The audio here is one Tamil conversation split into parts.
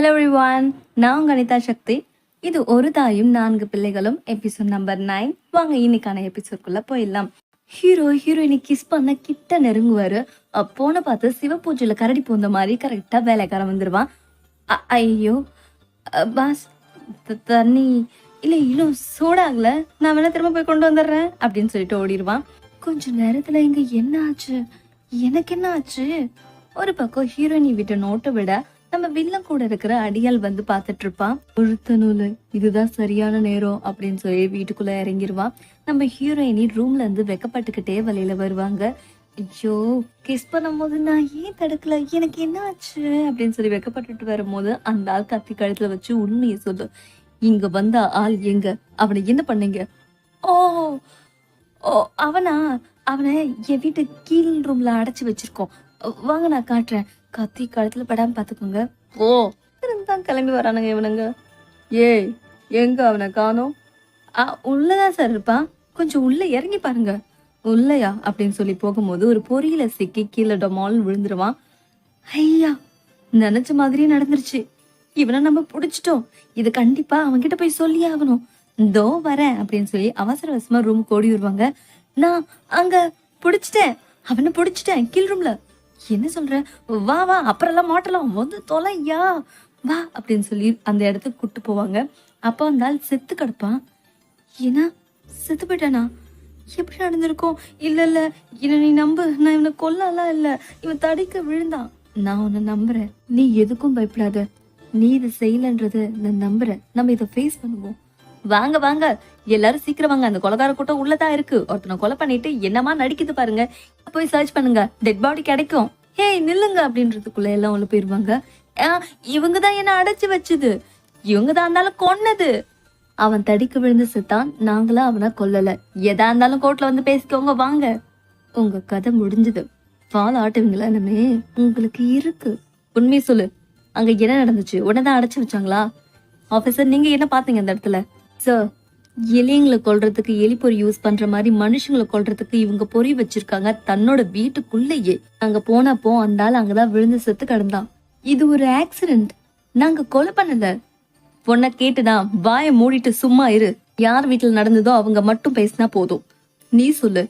ஹலோ எவ்ரிவான் நான் கணிதா சக்தி. இது ஒரு தாயும் நான்கு பிள்ளைகளும் எபிசோட் நம்பர் நைன் வாங்க இன்னைக்கான எபிசோட்குள்ள போயிடலாம். ஹீரோ ஹீரோயினை கிஸ் பண்ண கிட்ட நெருங்குவாரு. போன பார்த்து சிவபூஜையில கரடி பூந்த மாதிரி கரெக்டா வேலைக்காரன் வந்துருவான். ஐயோ பாஸ் தண்ணி இல்லை இன்னும் சூடாகல நான் வேணா திரும்ப போய் கொண்டு வந்துடுறேன் அப்படின்னு சொல்லிட்டு ஓடிடுவான். கொஞ்ச நேரத்துல இங்க என்ன ஆச்சு? எனக்கு என்ன ஆச்சு? ஒரு பக்கம் ஹீரோயினி விட்ட நோட்டை விட நம்ம வில்லன் கூட இருக்கிற அடியாள் வந்து பாத்துட்டு இருப்பான் ஒழுத்த நூலு இதுதான் சரியான நேரம் அப்படின்னு சொல்லி வீட்டுக்குள்ள இறங்கிருவான் நம்ம ஹீரோயினி ரூம்ல இருந்து வெக்கப்பட்டுக்கிட்டே வழியில வருவாங்க. ஐயோ கிஸ் பண்ணும்போது நான் ஏன் தடுக்கல? எனக்கு என்ன ஆச்சு அப்படின்னு சொல்லி வெக்கப்பட்டுட்டு வரும்போது அந்த ஆள் கத்தி கழுத்துல வச்சு உண்மையை சொல்லு. இங்க வந்த ஆள் எங்க? அவனை என்ன பண்ணீங்க? ஓ ஓ அவனா? அவனை என் வீட்டு கீழ் ரூம்ல அடைச்சு வச்சிருக்கோம். வாங்க நான் காட்டுறேன். கத்தி கழுத்துல படாம பாத்துக்கோங்க. ஓ. தான் கிளம்பி வரானுங்க இவனுங்க. ஏய் எங்க அவனை காணோம்? ஆ உள்ளதான் சார் இருப்பான் கொஞ்சம் உள்ள இறங்கி பாருங்க. உள்ளயா? அப்படின்னு சொல்லி போகும்போது ஒரு பொறியில சிக்கி கீழே டொமால் விழுந்துருவான். ஐயா நினைச்ச மாதிரியே நடந்துருச்சு. இவனை நம்ம புடிச்சிட்டோம். இது கண்டிப்பா அவன்கிட்ட போய் சொல்லி ஆகணும். இதோ வரேன் அப்படின்னு சொல்லி அவசர அவசரமா ரூம் ஓடி வருவாங்க. நான் அங்க புடிச்சிட்டேன். அவனை புடிச்சிட்டேன். கீழ் ரூம்ல என்ன சொல்ற? வா வா அப்புறம்லாம் மாட்டலாம் வந்து தொலையா? வா அப்படின்னு சொல்லி அந்த இடத்துக்கு கூட்டு போவாங்க. அப்போ அந்த ஆள் செத்து கிடப்பான். ஏன்னா செத்து போயிட்டானா? எப்படி நடந்திருக்கும்? இல்ல இல்ல இவனை நீ நம்பு. நான் இவனை கொல்லலாம் இல்ல. இவன் தடிக்க விழுந்தான். நான் உன்னை நம்புறேன். நீ எதுக்கும் பயப்படாத. நீ இதை செய்யலன்றத நான் நம்புறேன். நம்ம இதை ஃபேஸ் பண்ணுவோம். வாங்க வாங்க. எல்லாரும் சீக்கிரம் வாங்க. அந்த கொலகார கூட்டம் உள்ளதா இருக்கு. ஒருத்தனை கொலை பண்ணிட்டு என்னமா நடிக்குது பாருங்க. போய் சர்ச் பண்ணுங்க. டெட் பாடி கிடைக்கும். ஹே நில்லுங்க அப்படின்றதுக்குள்ள எல்லாம் உள்ள போயிருவாங்க. இவங்க தான் என்ன அடைச்சு வச்சது. இவங்க தான் இருந்தாலும் கொன்னது. அவன் தடிக்கு விழுந்து செத்தான் நாங்களும் அவனை கொல்லல. எதா இருந்தாலும் கோர்ட்ல வந்து பேசிக்கோங்க வாங்க. உங்க கதை முடிஞ்சது. வால் ஆட்டுவீங்களா என்னமே? உங்களுக்கு இருக்கு. உண்மையை சொல்லு. அங்க என்ன நடந்துச்சு? உடனே அடைச்சு வச்சாங்களா? ஆஃபீஸர் நீங்க என்ன பாத்தீங்க அந்த இடத்துல? சார் எலிங்களை கொல்றதுக்கு எலி பொறி யூஸ் பண்ற மாதிரி மனுஷங்களை கொல்றதுக்கு இவங்க பொறி வச்சிருக்காங்க. தன்னோட வீட்டுக்குள்ளேயே. அங்க போனப்போ அந்த ஆள் அங்கதான் விழுந்து செத்து கிடந்தான். இது ஒரு ஆக்சிடென்ட் நாங்க கொலை பண்ணல. பொண்ணை கேட்டுதான் வாயை மூடிட்டு சும்மா இரு. யார் வீட்டுல நடந்ததோ அவங்க மட்டும் பேசினா போதும். நீ சொல்லு.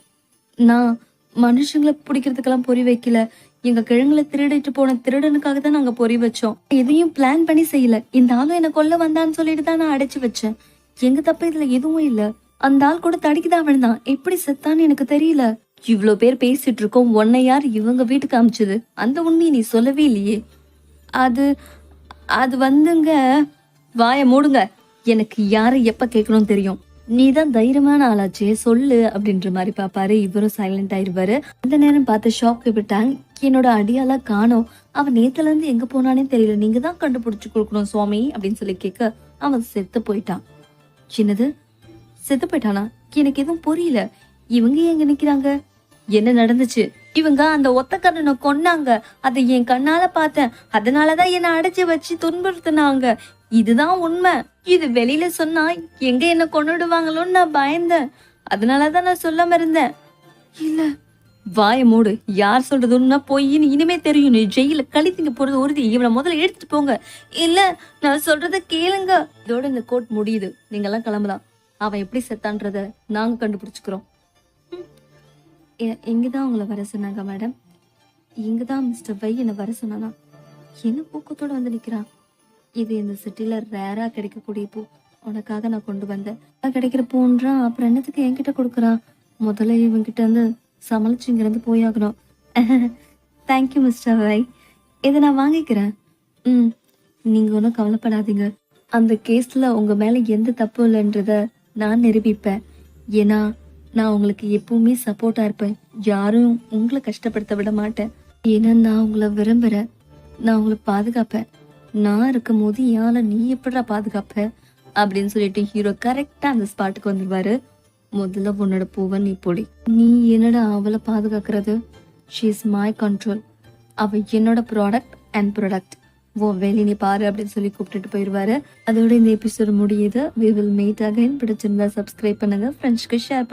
நான் மனுஷங்களை பிடிக்கிறதுக்கெல்லாம் பொறி வைக்கல. எங்க கிழங்குல திருடிட்டு போன திருடனுக்காக தான் நாங்க பொறி வச்சோம். எதையும் பிளான் பண்ணி செய்யல. இந்த ஆளும் என்ன கொல்ல வந்தான்னு சொல்லிட்டு தான் நான் அடைச்சு வச்சேன். எங்க தப்பு இதுல எதுவும் இல்ல. அந்த ஆள் கூட தடுக்கிதான் விழுந்தான் எப்படி செத்தான்னு எனக்கு தெரியல. இவ்ளோ பேர் பேசிட்டு இருக்கோம். உன்னை யார் இவங்க வீட்டுக்கு அமிச்சது? அந்த உண்மையை நீ சொல்லவே இல்லையே. அது அது வந்துங்க. வாயை மூடுங்க. எனக்கு யாரை எப்ப கேட்கணும் தெரியும். நீ தான் தைரியமான ஆளாச்சே. சொல்லு அப்படின்ற மாதிரி பாப்பாரு. இவரும் சைலண்ட் ஆயிருவாரு. அந்த நேரம் பார்த்து ஷாக் விட்டாங்க என்னோட அடியால காணோம் அவன் நேத்துல இருந்து எங்க போனானே தெரியல. நீங்க தான் கண்டுபிடிச்சு கொடுக்கணும் சுவாமி அப்படின்னு சொல்லி கேட்க அவன் செத்து போயிட்டான். என்னது செத்து போயிட்டானா எனக்கு எதுவும் புரியல. இவங்க எங்க நிக்கிறாங்க? என்ன நடந்துச்சு? இவங்க அந்த ஒத்தக்கண்ணனை கொன்னாங்க. அதை என் கண்ணால பார்த்தேன். அதனாலதான் என்ன அடைச்சு வச்சு துன்புறுத்தினாங்க. இதுதான் உண்மை. இது வெளியில சொன்னா எங்க என்ன கொன்னுடுவாங்களோன்னு நான் பயந்தேன். அதனாலதான் நான் சொல்லாம இருந்தேன். இல்ல. வாய மூடு. யார் சொல்றதுன்னா பொய்ன்னு இனிமே தெரியும். நீ ஜெயில கழித்துங்க போறது உறுதி இவனை முதல்ல எடுத்துட்டு போங்க. இல்ல நான் சொல்றத கேளுங்க. இதோட இந்த கோட் முடியுது. நீங்க எல்லாம் கிளம்பலாம். அவன் எப்படி செத்தான்றத நாங்க கண்டுபிடிச்சுக்கிறோம். இங்கதான் உங்களை வர சொன்னாங்க மேடம்? இங்கதான் மிஸ்டர் வை என்ன வர சொன்னானா? என்ன பூக்கத்தோட வந்து நிக்கிறான்? இது இந்த சிட்டில ரேரா கிடைக்கக்கூடிய பூ. உனக்காக நான் கொண்டு வந்தேன். நான் கிடைக்கிற பூன்றான். அப்புறம் என்னத்துக்கு என்கிட்ட கொடுக்குறான்? முதல்ல இவன்கிட்ட இருந்து சமாளிச்சு இங்கிருந்து போயாகணும். தேங்க்யூ மிஸ்டர் வை இதை நான் வாங்கிக்கிறேன். ம் நீங்கள் ஒன்றும் கவலைப்படாதீங்க. அந்த கேஸ்ல உங்க மேல எந்த தப்பும் இல்லைன்றத நான் நிரூபிப்பேன். ஏன்னா நான் உங்களுக்கு எப்பவுமே சப்போர்ட்டா இருப்பேன். யாரும் உங்களை கஷ்டப்படுத்த விட மாட்டேன். ஏன்னா நான் உங்களை விரும்புறேன். நான் உங்களை பாதுகாப்பேன். நான் இருக்கும் போது யானை நீ எப்படா பாதுகாப்ப? அப்படின்னு சொல்லிட்டு ஹீரோ கரெக்டாக அந்த ஸ்பாட்டுக்கு வந்துடுவாரு முதல்ல உன்னோட பூவை நீ பொடி. நீ என்னடா அவளை பாதுகாக்கிறது? ஷீ இஸ் மை கண்ட்ரோல் அவ என்னோட ப்ராடக்ட் அண்ட் ப்ராடக்ட் ஓ வேலி நீ பாரு அப்படின்னு சொல்லி கூப்பிட்டுட்டு போயிடுவாரு அதோட இந்த எபிசோடு முடியுது. வி வில் மீட் அகைன் பிடிச்சிருந்தா சப்ஸ்கிரைப் பண்ணுங்க. ஃப்ரெண்ட்ஸ்க்கு ஷேர் பண்ணுங்க.